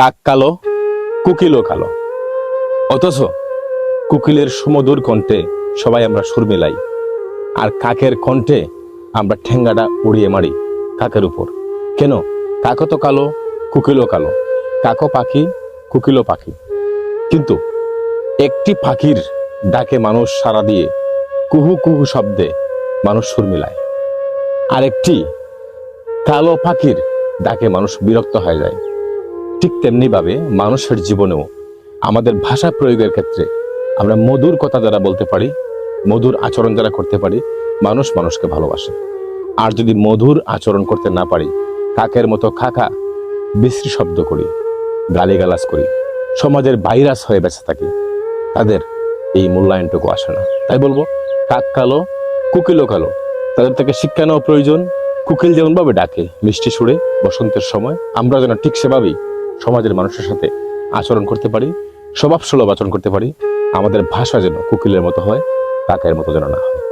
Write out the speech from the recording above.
কাক কালো, কুকিলও কালো। অথচ কুকিলের সুমধুর কণ্ঠে সবাই আমরা সুর মেলাই, আর কাকের কণ্ঠে আমরা ঠেঙ্গাটা উড়িয়ে মারি কাকের উপর। কেন? কাকও তো কালো, কুকিলও কালো। কাকও পাখি, কুকিলও পাখি। কিন্তু একটি পাখির ডাকে মানুষ সারা দিয়ে কুহু কুহু শব্দে মানুষ সুর মিলায়। আরেকটি কালো পাখির ডাকে মানুষ বিরক্ত হয়ে যায়। ঠিক তেমনিভাবে মানুষের জীবনেও আমাদের ভাষা প্রয়োগের ক্ষেত্রে আমরা মধুর কথা যারা বলতে পারি, মধুর আচরণ যারা করতে পারি, মানুষ মানুষকে ভালোবাসে। আর যদি মধুর আচরণ করতে না পারি, কাকের মতো খাকা বিশ্রী শব্দ করি, গালিগালাজ করি, সমাজের ভাইরাস হয়ে বেঁচে থাকি, তাদের এই মূল্যায়নটুকু আসে না। তাই বলব, কাক কালো, কুকিলও কালো, তাদের থেকে শিক্ষা নেওয়া প্রয়োজন। কুকিল যেমনভাবে ডাকে, মিষ্টি সুরে, বসন্তের সময়, আমরা যেন ঠিক সেভাবেই সমাজের মানুষের সাথে আচরণ করতে পারি স্বভাব সুলভ আচরণ করতে পারি, আমাদের ভাষা যেন কুকিলের মতো হয় কাকের মতো যেন না হয়।